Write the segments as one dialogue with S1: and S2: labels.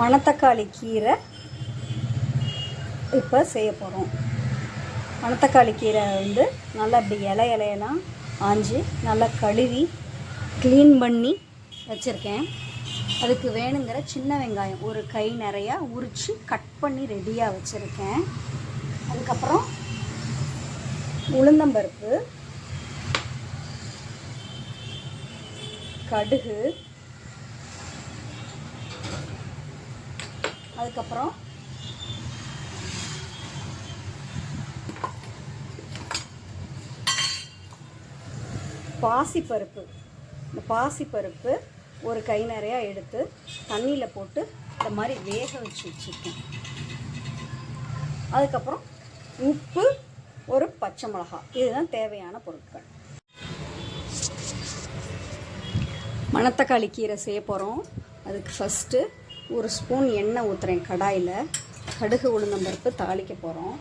S1: மணத்தக்காளி கீரை இப்போ செய்ய போகிறோம். மணத்தக்காளி கீரை வந்து நல்லா இப்படி இலை இலையெல்லாம் ஆஞ்சு நல்லா கழுவி க்ளீன் பண்ணி வச்சுருக்கேன். அதுக்கு வேணுங்கிற சின்ன வெங்காயம் ஒரு கை நிறையா உரித்து கட் பண்ணி ரெடியாக வச்சுருக்கேன். அதுக்கப்புறம் உளுந்தம்பருப்பு கடுகு அதுக்கப்புறம் பாசிப்பருப்பு. இந்த பாசிப்பருப்பு ஒரு கை நிறையா எடுத்து தண்ணியில் போட்டு இந்த மாதிரி வேக வச்சு வச்சுருக்கேன். அதுக்கப்புறம் உப்பு ஒரு பச்சை மிளகாய். இதுதான் தேவையான பொருட்கள். மணத்தக்காளி கீரை செய்ய போகிறோம் அதுக்கு ஃபஸ்ட்டு ஒரு ஸ்பூன் எண்ணெய் ஊற்றுறேன் கடாயில். கடுகு உளுந்தம்பருப்பு தாளிக்க போகிறோம்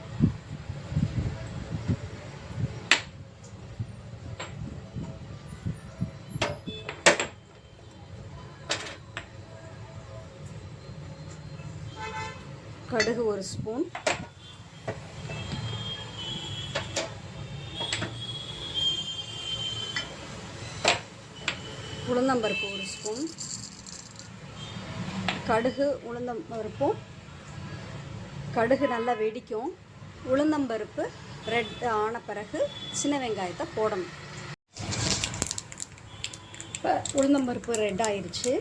S1: கடுகு ஒரு ஸ்பூன். உளுந்தம்பருப்பு ஒரு ஸ்பூன். கடுகு உளுந்தம் பருப்பும் கடுகு நல்லா வெடிக்கும். உளுந்தம்பருப்பு ரெட் ஆன பிறகு சின்ன வெங்காயத்தை போடணும். இப்போ உளுந்தம்பருப்பு ரெட் ஆயிடுச்சு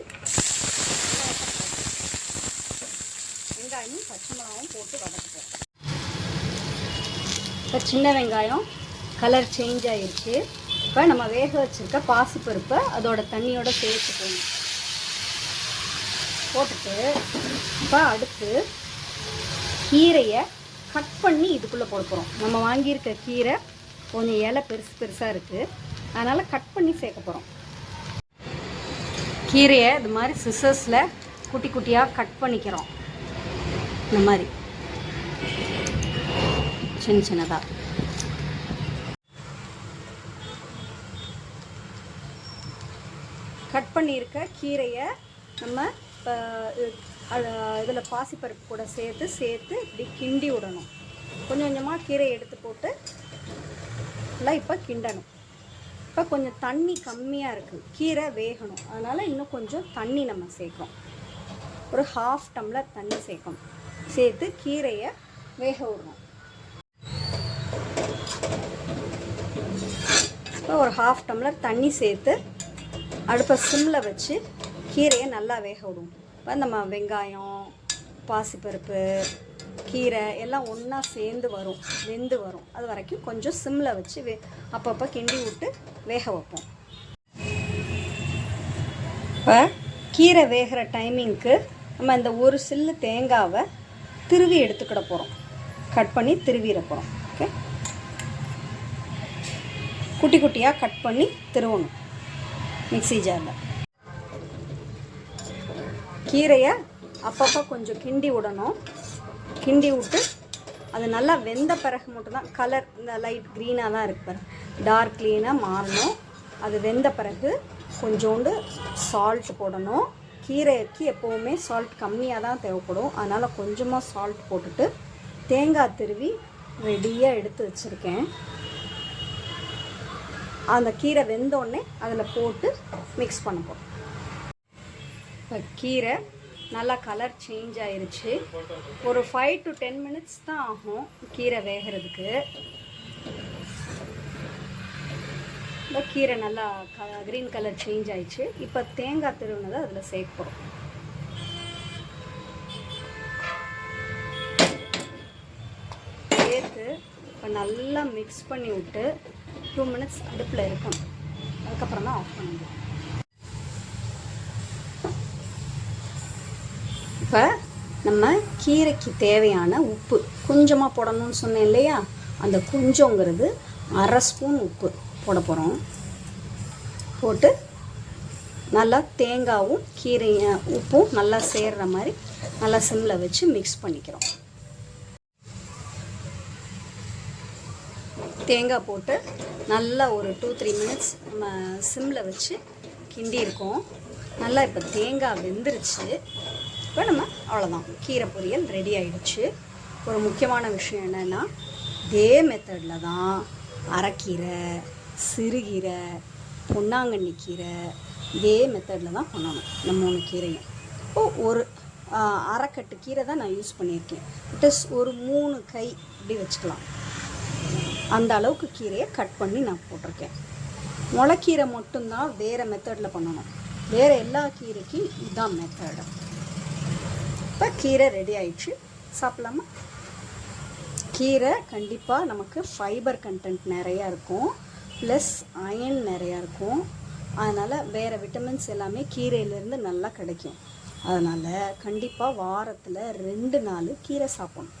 S1: வெங்காயமும் பச்சை மிளகாவும் போட்டு வதக்குவோம். இப்போ சின்ன வெங்காயம் கலர் சேஞ்ச் ஆயிடுச்சு இப்போ நம்ம வேக வச்சுருக்க பாசிப்பருப்பை அதோட தண்ணியோட சேர்த்துக்கணும். போட்டுட்டு இப்போ அடுத்து கீரையை கட் பண்ணி இதுக்குள்ளே போட போகிறோம் நம்ம வாங்கியிருக்க கீரை கொஞ்சம் இலை பெருசு பெருசாக இருக்குது அதனால் கட் பண்ணி சேர்க்க போகிறோம் கீரையை இது மாதிரி சிசர்ஸில் குட்டி குட்டியாக கட் பண்ணிக்கிறோம். இந்த மாதிரி. சின்ன சின்னதாக கட் பண்ணியிருக்க கீரையை நம்ம இதில் பாசிப்பருப்பு கூட சேர்த்து சேர்த்து இப்படி கிண்டி விடணும். கொஞ்சம் கொஞ்சமாக கீரையை எடுத்து போட்டு நல்லா இப்போ கிண்டணும். இப்போ கொஞ்சம் தண்ணி கம்மியாக இருக்குது கீரை வேகணும். அதனால் இன்னும் கொஞ்சம் தண்ணி நம்ம சேர்க்கணும் ஒரு ஹாஃப் டம்ளர் தண்ணி சேர்க்கணும். சேர்த்து கீரையை வேக விடணும். இப்போ ஒரு ஹாஃப் டம்ளர் தண்ணி சேர்த்து அடுப்பை சிம்மில் வச்சு கீரையை நல்லா வேக விடுவோம். இப்போ நம்ம வெங்காயம் பாசிப்பருப்பு கீரை எல்லாம் ஒன்றா சேர்ந்து வரும் வெந்து வரும். அது வரைக்கும் கொஞ்சம் சிம்மில் வச்சு வே அப்பப்போ கிண்டி விட்டு வேக வைப்போம். இப்போ கீரை வேகிற டைமிங்க்கு நம்ம இந்த ஒரு சில்லு தேங்காவை திருவி எடுத்துக்கிட போகிறோம் கட் பண்ணி திருவிட போகிறோம் ஓகே? குட்டி குட்டியாக கட் பண்ணி திருவணும். மிக்ஸி ஜாரில். கீரையை அப்பப்போ கொஞ்சம் கிண்டி விடணும். கிண்டி விட்டு அது நல்லா வெந்த பிறகு மட்டும்தான் கலர் இந்த லைட் க்ரீனாக தான் இருக்கு பாரு. டார்க் க்ளீனாக மாறணும். அது வெந்த பிறகு கொஞ்சோண்டு சால்ட் போடணும். கீரைக்கு எப்போவுமே சால்ட் கம்மியாக தான் தேவைப்படும். அதனால் கொஞ்சமாக சால்ட் போட்டுட்டு தேங்காய் திருவி ரெடியாக எடுத்து வச்சுருக்கேன். அந்த கீரை வெந்தோடனே அதில் போட்டு மிக்ஸ் பண்ண போகிறோம் இப்போ கீரை நல்லா கலர் சேஞ்ச் ஆயிருச்சு. ஒரு ஃபைவ் டு டென் மினிட்ஸ் தான் ஆகும் கீரை வேகிறதுக்கு. இந்த கீரை நல்லா க க்ரீன் கலர் சேஞ்ச் ஆயிடுச்சு. இப்போ தேங்காய் திருவுனதை அதில் சேர்க்க சேர்த்து இப்போ நல்லா மிக்ஸ் பண்ணி விட்டு டூ மினிட்ஸ் அடுப்பில் இருக்கணும். அதுக்கப்புறம் தான் ஆஃப் பண்ணிடுவோம் இப்போ நம்ம கீரைக்கு தேவையான உப்பு கொஞ்சமாக போடணும்னு சொன்னேன் இல்லையா? அந்த கொஞ்சங்கிறது அரை ஸ்பூன் உப்பு போட போகிறோம் போட்டு நல்லா தேங்காவும் கீரை உப்பும் நல்லா சேர்கிற மாதிரி நல்லா சிம்மில் வச்சு மிக்ஸ் பண்ணிக்கிறோம். தேங்காய் போட்டு நல்லா ஒரு டூ த்ரீ மினிட்ஸ் நம்ம சிம்மில் வச்சு கிண்டி இருக்கோம் நல்லா இப்போ தேங்காய் வெந்துருச்சு. இப்போ நம்ம அவ்வளோதான் கீரை பொரியல் ரெடி ஆயிடுச்சு. ஒரு முக்கியமான விஷயம் என்னென்னா இதே மெத்தடில் தான் அரைக்கீரை சிறுகீரை பொன்னாங்கண்ணி கீரை இதே மெத்தடில் தான் பண்ணணும். இந்த மூணு கீரையும். இப்போ ஒரு அரைக்கட்டு கீரை தான் நான் யூஸ் பண்ணியிருக்கேன். இட் இஸ் ஒரு மூணு கை இப்படி வச்சுக்கலாம். அந்த அளவுக்கு கீரையை கட் பண்ணி நான் போட்டிருக்கேன். முளைக்கீரை மட்டும்தான் வேறு மெத்தடில் பண்ணணும். வேறு எல்லா கீரைக்கும் இதுதான் மெத்தடு இப்போ கீரை ரெடி ஆயிடுச்சு. சாப்பிட்லாமா? கீரை கண்டிப்பாக நமக்கு ஃபைபர் கண்டென்ட் நிறையா இருக்கும். ப்ளஸ் அயன் நிறையா இருக்கும். அதனால் வேறு விட்டமின்ஸ் எல்லாமே கீரையிலேருந்து நல்லா கிடைக்கும். அதனால் கண்டிப்பாக வாரத்தில் ரெண்டு நாள் கீரை சாப்பிடணும்.